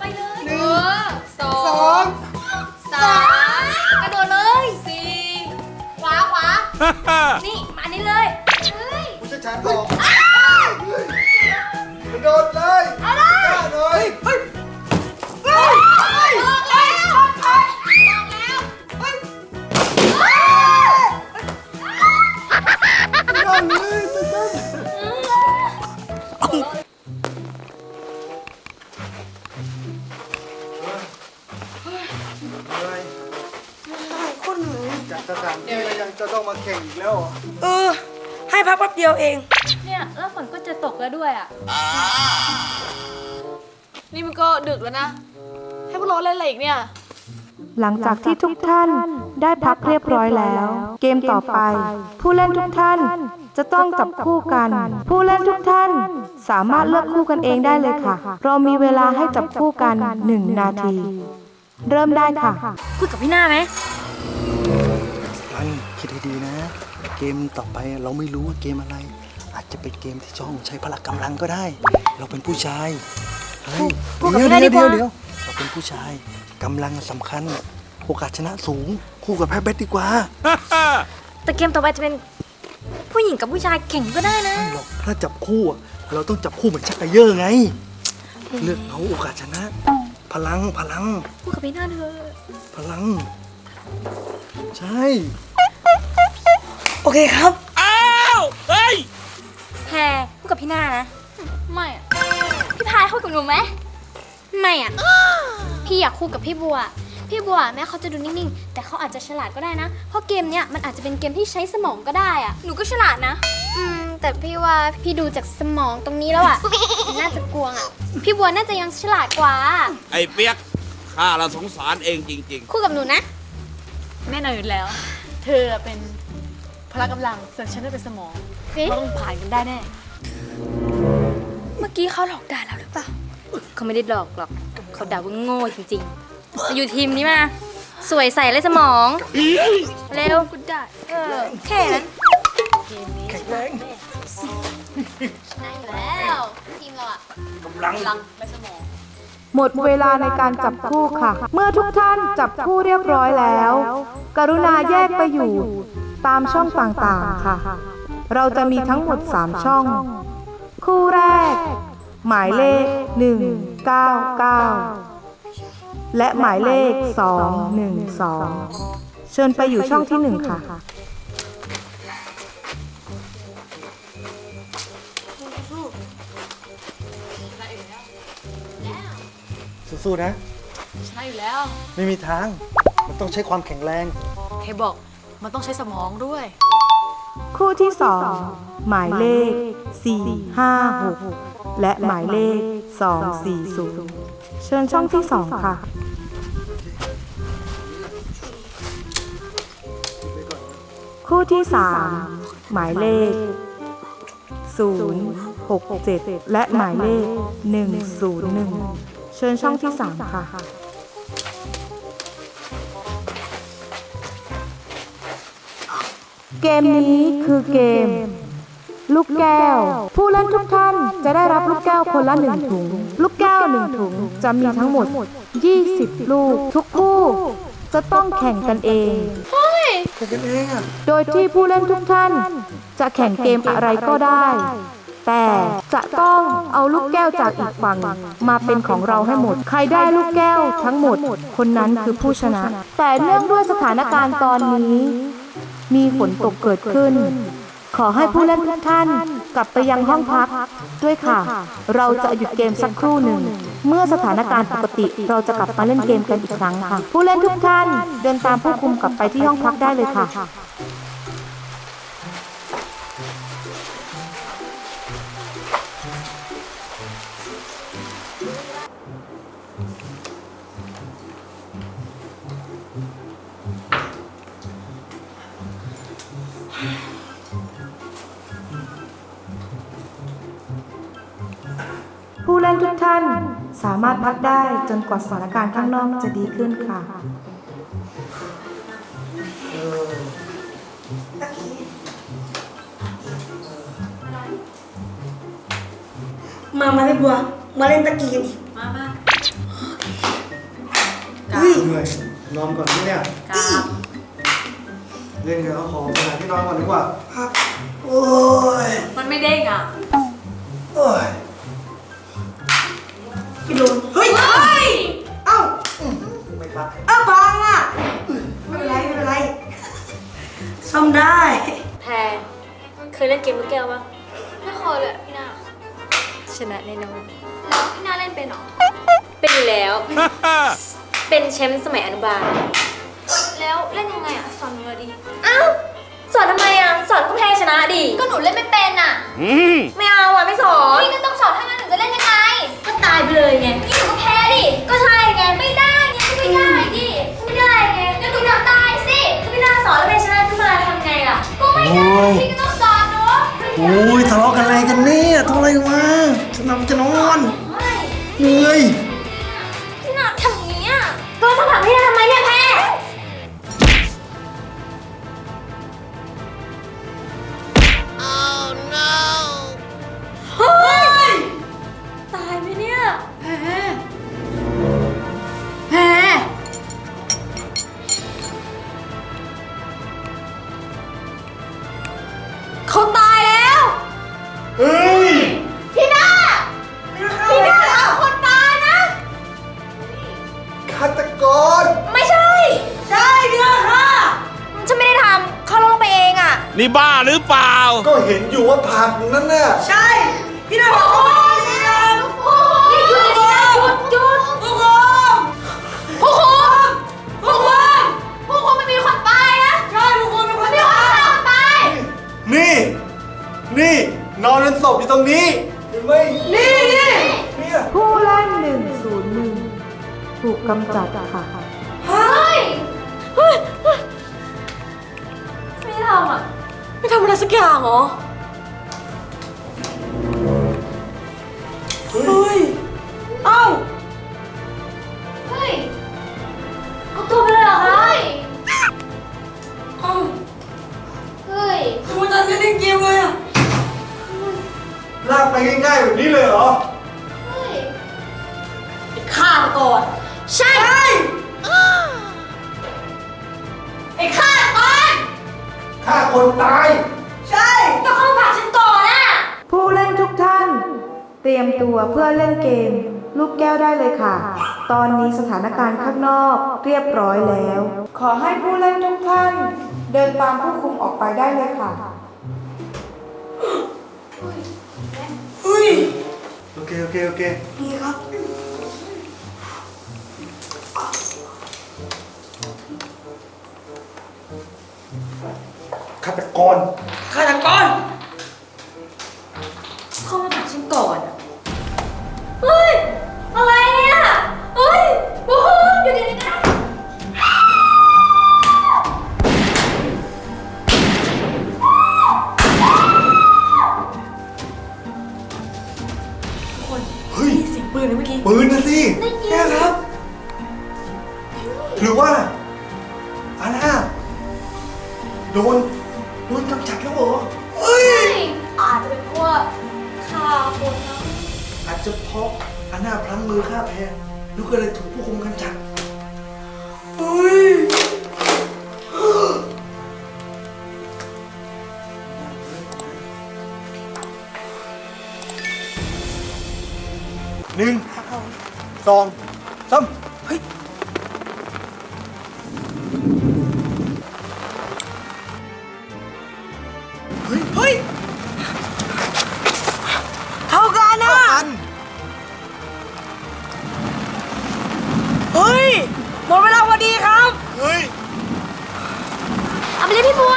ไปเลยหนึ่งเออสอสองงสามกระโดดเลยสี่ขวาขวา นี่มานี่เลยเฮ้ยผู้เชี่ยวชาญบอกกระโดดเลย เอาเลย กล้าเลยเฮ้ย ต้องมาแข่งอีกแล้วเหรอเออ ให้พักแป๊บเดียวเอง เนี่ยแล้วฝนก็จะตกแล้วด้วยอะ นี่มันก็ดึกแล้วนะ ให้พวกเราเล่นอะไรอีกเนี่ย หลังจากที่ทุกท่านได้พักเรียบร้อยแล้ว เกมต่อไป ผู้เล่นทุกท่านจะต้องจับคู่กัน ผู้เล่นทุกท่านสามารถเลือกคู่กันเองได้เลยค่ะ เรามีเวลาให้จับคู่กัน 1 นาที เริ่มได้ค่ะ คุยกับพี่หน้าไหม คิดให้ดีนะ เกมต่อไปเราไม่รู้ว่าเกมอะไร อาจจะเป็นเกมที่ช่องใช้พละกำลังก็ได้ เราเป็นผู้ชายเฮ้ยพูดกับเดี๋ยวไม่ได้เดี๋ยวดีกว่า เดี๋ยวเราเป็นผู้ชายกำลังสำคัญ โอกาสชนะสูง คู่กับแพ้เบสดีกว่าแต่เกมต่อไปจะเป็นผู้หญิงกับผู้ชายแข่งก็ได้นะ ไม่หรอกถ้าจับคู่อะเราต้องจับคู่เหมือนชักกระเยอะไง เลือกเอาโอกาสชนะ พลังพลัง พูดกับพี่หน้าเธอะพลัง ใช่ โอเคครับแพรพูดกับพี่หน้านะ ไม่อะพี่พายเข้ากับหนูไหมไม่อะพี่อยากคู่กับพี่บัว พี่บัวแม้เขาจะดูนิ่งๆ แต่เขาอาจจะฉลาดก็ได้นะ เพราะเกมเนี้ยมันอาจจะเป็นเกมที่ใช้สมองก็ได้อะหนูก็ฉลาดนะ อืม แต่พี่ว่าพี่ดูจากสมองตรงนี้แล้วอะน่าจะกวงอะพี่บัวน่าจะยังฉลาดกว่า ไอ้เปียกข้าละสงสารเองจริงคู่กับหนูนะ แน่นอนอยู่แล้ว เธอเป็นพละกำลังส่วนฉันได้เป็นสมองเอ๊ะเราต้องผ่านกันได้แน่ เมื่อกี้เขาหลอกด่าเราหรือเปล่าเขาไม่ได้หลอกหรอกเขาด่าว่าโง่จริงๆมาอยู่ทีมนี้มา สวยใส่เลยสมอง เร็วกูได้เออแค่นั้นแข็งแรงได้อยู่แล้ว ทีมเราอะๆกำลัง หมดเวลาในการจับคู่ค่ะ เมื่อทุกท่านจับคู่เรียบร้อยแล้ว กรุณาแยกไปอยู่ ตามช่องต่างๆค่ะ เราจะมีทั้งหมด 3 ช่อง คู่แรก หมายเลข 199 และหมายเลข 212 เชิญไปอยู่ช่องที่ 1 ค่ะ สู้ๆนะ ชนะอยู่แล้ว ไม่มีทาง มันต้องใช้ความแข็งแรงใครบอกมันต้องใช้สมองด้วย คู่ที่ 2 หมายเลข 456 และหมายเลข 240 เชิญช่องที่ 2 ค่ะ คู่ที่ 3 หมายเลข 067 และหมายเลข 101 เชิญช่องที่3ค่ะ เกมนี้คือเกม ลูกแก้ว ผู้เล่นทุกท่านจะได้รับลูกแก้วคนละหนึ่งถุง ลูกแก้วหนึ่งถุงจะมีทั้งหมด 20 ลูก ทุกคู่ จะต้องแข่งกันเองแข่งกันเองอะโดยที่ผู้เล่นทุกท่าน จะแข่งเกมอะไรก็ได้ แต่จะต้องเอาลูกแก้วจากอีกฝั่งมาเป็นของเราให้หมด ใครได้ลูกแก้วทั้งหมด คนนั้นคือผู้ชนะ แต่เนื่องด้วยสถานการณ์ตอนนี้ มีฝนตกเกิดขึ้น ขอให้ผู้เล่นทุกท่านกลับไปยังห้องพักด้วยค่ะ เราจะหยุดเกมสักครู่หนึ่ง เมื่อสถานการณ์ปกติเราจะกลับมาเล่นเกมกันอีกครั้งค่ะ ผู้เล่นทุกท่านเดินตามผู้คุมกลับไปที่ห้องพักได้เลยค่ะ ผู้เล่นทุกท่านสามารถพักได้จนกว่าสถานการณ์ข้างนอกจะดีขึ้นค่ะ มา มาเลยบัว มาเล่นตะกี้กันอีกมามาเหนื่อยนอนก่อนที่เนี่ยครับเล่นกันแล้วขอไปหาที่นอนก่อนดีกว่าโอ้ยมันไม่เด้งอะโอ้ยพี่โดนเฮ้ย เฮ้ย เอ้าไม่รักเอ้าบังอะไม่เป็นไรไม่เป็นไรซ่อมได้ แพรเคยเล่นเกมลูกแก้วปะไม่เคยเลยพี่นา ชนะแน่นอนแล้วพี่นาเล่นเป็นหรอเป็นอยู่แล้ว เป็นแชมป์สมัยอนุบาลแล้วเล่นยังไงอะสอนหนูหน่อยดิอ้าวสอนทำไมอะสอนก็แพ้ชนะดิก็หนูเล่นไม่เป็นอะอืมไม่เอาอะไม่สอนพี่ก็ต้องสอนถ้างั้นหนูจะเล่นยังไงก็ตายไปเลยไงนี่หนูก็แพ้ดิก็ใช่ไงไม่ได้ไงก็ไม่ได้ดิไม่ได้ไงแล้วหนูทำได้สิก็ไม่น่าสอนแล้วแพ้ชนะขึ้นมาทำไงล่ะก็ไม่ได้พี่ก็ต้องสอนหนูโอ้ยทะเลาะกันอะไนำจะนอนไม่เหนื่อยพี่นาทำอย่างนี้อะก็ต้องถามพี่นาทำไมเนี่ยแพ้เฮ้ย ตายไหมเนี่ยแพ้แพ้ นี่บ้าหรือเปล่า ก็เห็นอยู่ว่าผักนั่นน่ะใช่ พี่นาบอกว่าไม่ได้ทำนี่คืออะไรนะหยุดหยุดผู้กองผู้คุมผู้คุมผู้คุมมันมีคนตายนะใช่ผู้กองเป็นคนมีที่คนฆ่าคนตาย นี่ นี่ นอนเป็นศพอยู่ตรงนี้เห็นไหมนี่นี่เนี่ยผู้เล่น101ถูกกำจัดค่ะเฮ้ยเฮ้ยเฮ้ยไม่ได้ทำอะ ไม่ทำอะไรสักอย่างเหรอ เฮ้ย เอ้า เฮ้ย เอาตัวไปเลยเหรอคะเอ้าเฮ้ย ทำไมตอนไม่เล่นเกมเลยอะลากไปง่ายๆแบบนี้เลยเหรอ เฮ้ยฆ่าก่อนใช่ ไอ้ฆาตกร ฆ่าคนตาย ใช่ ต้องเข้าผ่าฉันก่อนอะผู้เล่นทุกท่าน เตรียมตัวเพื่อเล่นเกม ลูกแก้วได้เลยค่ะ ตอนนี้สถานการณ์ข้างนอกเรียบร้อยแล้ว ขอให้ผู้เล่นทุกท่าน เดินตามผู้คุมออกไปได้เลยค่ะเฮ้ย โอเค โอเค โอเคนี่ครับ ฆาตกรฆาตกร เพราะอาน่าพลั้งมือฆ่าแพ้ลูกก็เลยถูกผู้คุมกำจัดเฮ้ยหนึ่งสองสาม หมดเวลาพอดีครับ เฮ้ย เอาไปเลยพี่บัว